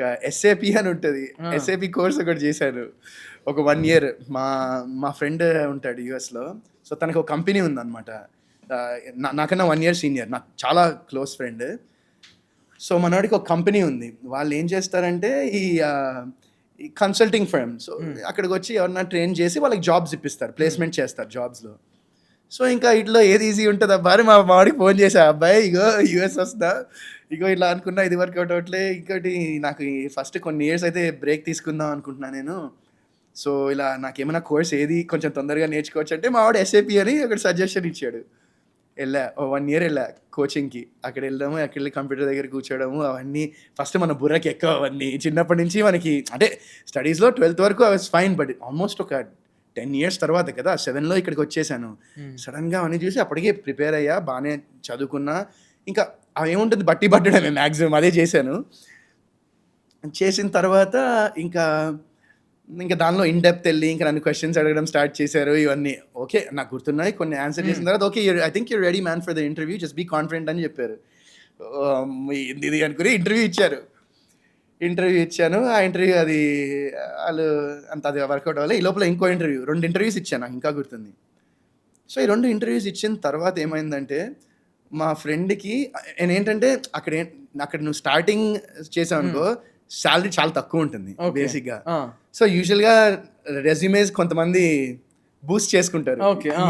ఒక ఎస్ఏపి అని ఉంటుంది. ఎస్ఏపి కోర్స్ ఒకటి చేశాను ఒక వన్ ఇయర్ మా మా ఫ్రెండ్ ఉంటాడు యూఎస్లో సో తనకు ఒక కంపెనీ ఉందన్నమాట. నాకన్నా వన్ ఇయర్ సీనియర్ నాకు చాలా క్లోజ్ ఫ్రెండ్ సో మనవాడికి ఒక కంపెనీ ఉంది. వాళ్ళు ఏం చేస్తారంటే ఈ కన్సల్టింగ్ ఫర్మ్ సో అక్కడికి వచ్చి ఎవరన్నా ట్రైన్ చేసి వాళ్ళకి జాబ్స్ ఇప్పిస్తారు. ప్లేస్మెంట్ చేస్తారు జాబ్స్లో సో ఇంకా ఇట్లా ఏది ఈజీ ఉంటుంది అబ్బా అని మా మామిడికి ఫోన్ చేసా అబ్బాయి ఇగో యూఎస్ వస్తా. ఇగో ఇట్లా అనుకున్నా ఇది వర్కౌట్ అవట్లే. ఇంకోటి నాకు ఫస్ట్ కొన్ని ఇయర్స్ అయితే బ్రేక్ తీసుకుందాం అనుకుంటున్నా నేను. సో ఇలా నాకేమైనా కోర్స్ ఏది కొంచెం తొందరగా నేర్చుకోవచ్చు అంటే మా వాడు ఎస్ఏపి అని ఒకటి సజెషన్ ఇచ్చాడు. వెళ్ళా ఓ వన్ ఇయర్ వెళ్ళా కోచింగ్కి అక్కడ వెళ్ళడము అక్కడ వెళ్ళి కంప్యూటర్ దగ్గర కూర్చోవడము అవన్నీ. ఫస్ట్ మన బుర్రకి ఎక్కువ అవన్నీ. చిన్నప్పటి నుంచి మనకి అంటే స్టడీస్లో ట్వెల్త్ వరకు I was fine but almost ఒక టెన్ ఇయర్స్ తర్వాత కదా సెవెన్లో ఇక్కడికి వచ్చేసాను. సడన్గా అవన్నీ చూసి అప్పటికే ప్రిపేర్ అయ్యా బాగానే చదువుకున్నా. ఇంకా అవి ఏముంటుంది బట్టి పట్టడమే మ్యాక్సిమం అదే చేశాను. చేసిన తర్వాత ఇంకా ఇంకా దానిలో ఇన్ డెప్త్ వెళ్ళి ఇంకా నన్ను క్వశ్చన్స్ అడగడం స్టార్ట్ చేశారు ఇవన్నీ. ఓకే నాకు గుర్తున్నాయి కొన్ని ఆన్సర్ చేసిన తర్వాత okay I think you ready man for the interview just be confident అని చెప్పారు. ఇది అనుకుని ఇంటర్వ్యూ ఇచ్చారు. ఇంటర్వ్యూ ఇచ్చాను. ఆ ఇంటర్వ్యూ అది వాళ్ళు అంత అది వర్కౌట్ అవ్వాలి. ఈ లోపల ఇంకో ఇంటర్వ్యూ రెండు ఇంటర్వ్యూస్ ఇచ్చాను నాకు ఇంకా గుర్తుంది. సో ఈ రెండు ఇంటర్వ్యూస్ ఇచ్చిన తర్వాత ఏమైందంటే మా ఫ్రెండ్కి నేను ఏంటంటే అక్కడ అక్కడ నువ్వు స్టార్టింగ్ చేసావు అనుకో శాలరీ చాలా తక్కువ ఉంటుంది. బేసిక్గా. సో యూజువల్గా రెజ్యూమేస్ కొంతమంది బూస్ట్ చేసుకుంటారు.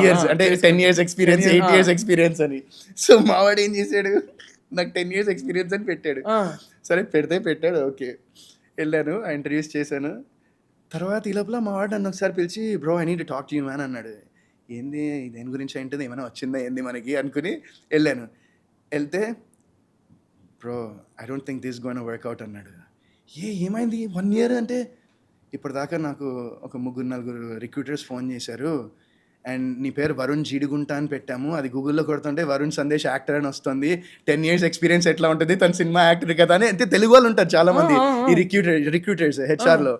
ఇయర్స్ అంటే ten years experience 10 years, eight. Years experience అని. సో మావాడు ఏం చేశాడు నాకు టెన్ ఇయర్స్ ఎక్స్పీరియన్స్ అని పెట్టాడు. సరే పెడితే పెట్టాడు ఓకే. వెళ్ళాను ఆ ఇంటర్వ్యూస్ చేశాను. తర్వాత ఈ లోపల మా వాడు నన్ను ఒకసారి పిలిచి bro I need talk to you man అన్నాడు. ఏంది? దేని గురించి ఏంటిది ఏమైనా వచ్చిందా? ఏంది మనకి? అనుకుని వెళ్ళాను. వెళ్తే bro I don't think this gon work out అన్నాడు. ఏ ఏమైంది? వన్ ఇయర్ అంటే? ఇప్పటిదాకా నాకు ఒక ముగ్గురు నలుగురు రిక్రూటర్స్ ఫోన్ చేశారు. అండ్ నీ పేరు వరుణ్ జీడిగుంట అని పెట్టాము. అది గూగుల్లో కొడుతుంటే వరుణ్ సందేశ్ యాక్టర్ అని వస్తుంది. టెన్ ఇయర్స్ ఎక్స్పీరియన్స్ ఎట్లా ఉంటుంది? తన సినిమా యాక్టర్ కదా అని అంటే తెలుగు వాళ్ళు ఉంటారు చాలా మంది. ఈ రిక్రూటర్ రిక్రూటర్స్ హెచ్ఆర్లో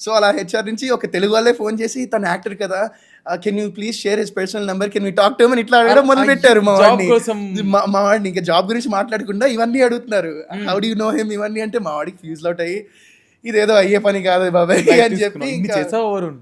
సో అలా హెచ్ఆర్ నుంచి ఒక తెలుగు వాళ్ళే ఫోన్ చేసి తన యాక్టర్ కదా can you please share his personal number can you talk to అని ఇట్లా అడగడం మొదలు పెట్టారు మా వాడిని. మా వాడిని ఇంకా జాబ్ గురించి మాట్లాడకుండా ఇవన్నీ అడుగుతున్నారు. హౌ డూ నో హిమ్ ఇవన్నీ అంటే మా వాడికి ఫ్యూజ్ అవుట్ అయ్యి ఇదేదో అయ్యే పని కాదు బాబాయ్ అని చెప్పి చేసావు వరుణ్?